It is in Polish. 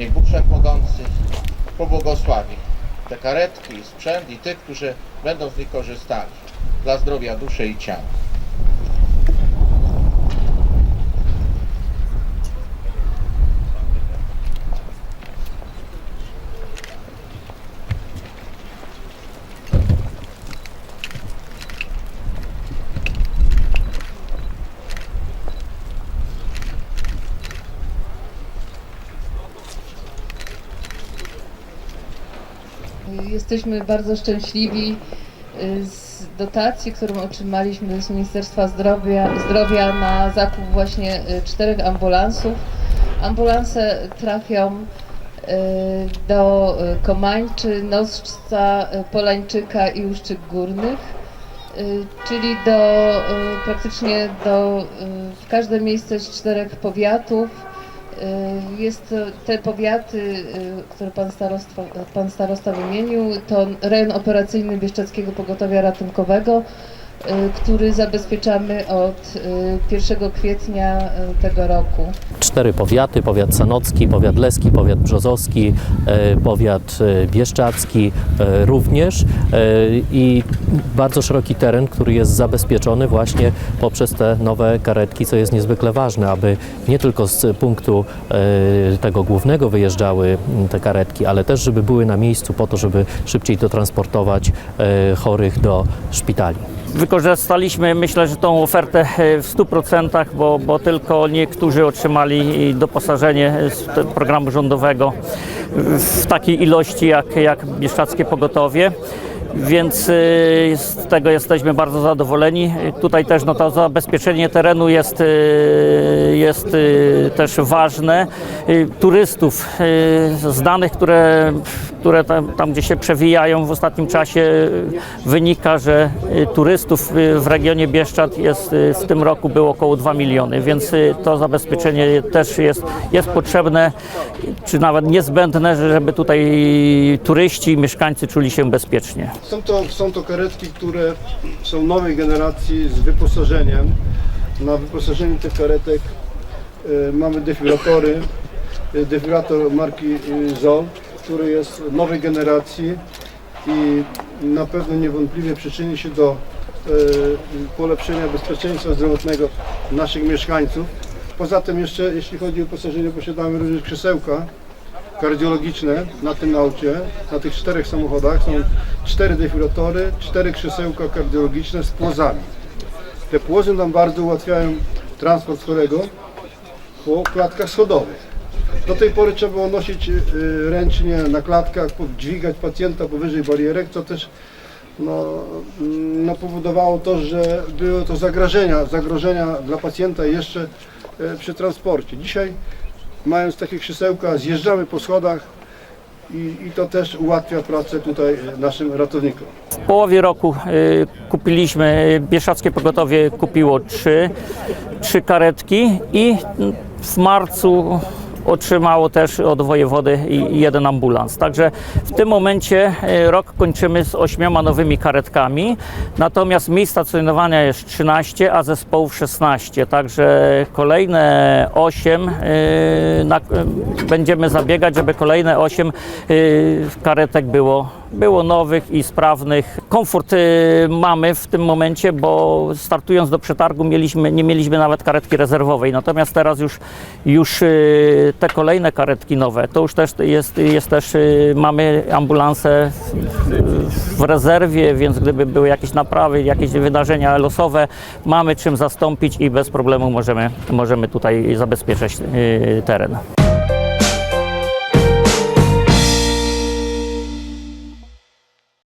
Niech Bóg Wszechmogący pobłogosławi te karetki, i sprzęt i tych, którzy będą z nich korzystali dla zdrowia duszy i ciała. Jesteśmy bardzo szczęśliwi y, z dotacji, którą otrzymaliśmy z Ministerstwa Zdrowia, Zdrowia na zakup właśnie y, czterech ambulansów. Ambulanse trafią y, do Komańczy, Noszca, y, Polańczyka i Uszczyk Górnych, czyli do praktycznie do w każde miejsce z czterech powiatów. Y, Jest to, te powiaty, y, które pan starosta, pan starosta wymienił, to rejon operacyjny Bieszczadzkiego Pogotowia Ratunkowego, który zabezpieczamy od y, 1 kwietnia y, tego roku. cztery powiaty, powiat sanocki, powiat leski, powiat brzozowski, powiat bieszczacki również i bardzo szeroki teren, który jest zabezpieczony właśnie poprzez te nowe karetki, co jest niezwykle ważne, aby nie tylko z punktu tego głównego wyjeżdżały m, te karetki, ale też żeby były na miejscu po to, żeby szybciej dotransportować chorych do szpitali. Wykorzystaliśmy, myślę, że tą ofertę e, w 100%, bo, bo tylko niektórzy otrzymali doposażenie z programu rządowego w takiej ilości jak, jak Pogotowie. Więc e, z tego jesteśmy bardzo zadowoleni. Tutaj też no, to zabezpieczenie terenu jest, e, jest e, też ważne. Turystów z danych, które, które tam, tam gdzie się przewijają w ostatnim czasie wynika, że turystów w regionie Bieszczad jest w tym roku było około 2 miliony, więc to zabezpieczenie też jest, jest potrzebne, czy nawet niezbędne, żeby tutaj turyści i mieszkańcy czuli się bezpiecznie. Są to, są to karetki, które są nowej generacji z wyposażeniem. Na wyposażeniu tych karetek e, mamy defibrilatory. E, Defibrilator marki e, ZOL, który jest nowej generacji i na pewno niewątpliwie przyczyni się do polepszenia bezpieczeństwa zdrowotnego naszych mieszkańców. Poza tym jeszcze, jeśli chodzi o wyposażenie, posiadamy również krzesełka kardiologiczne na tym aucie, na tych czterech samochodach są cztery defibrilatory, cztery krzesełka kardiologiczne z płozami. Te płozy nam bardzo ułatwiają transport chorego po klatkach schodowych. Do tej pory trzeba było nosić y, ręcznie na klatkach, dźwigać pacjenta powyżej barierek, co też no, mm, no, powodowało to, że były to zagrożenia, zagrożenia dla pacjenta jeszcze e, przy transporcie. Dzisiaj mając takie krzesełka zjeżdżamy po schodach i, i to też ułatwia pracę tutaj naszym ratownikom. W połowie roku y, kupiliśmy, Bieszczackie Pogotowie kupiło trzy, trzy karetki i w marcu otrzymało też od wojewody jeden ambulans. Także w tym momencie y, rok kończymy z ośmioma nowymi karetkami, natomiast miejsc stacjonowania jest 13, a zespołów 16. Także kolejne 8 y, na, y, będziemy zabiegać, żeby kolejne 8 y, karetek było, było nowych i sprawnych. Komfort y, mamy w tym momencie, bo startując do przetargu mieliśmy, nie mieliśmy nawet karetki rezerwowej, natomiast teraz już, już y, te kolejne karetki nowe, to już też jest, jest też, y, mamy ambulanse w, rezerwie, więc gdyby były jakieś naprawy, jakieś wydarzenia losowe, mamy czym zastąpić i bez problemu możemy, możemy tutaj zabezpieczać teren.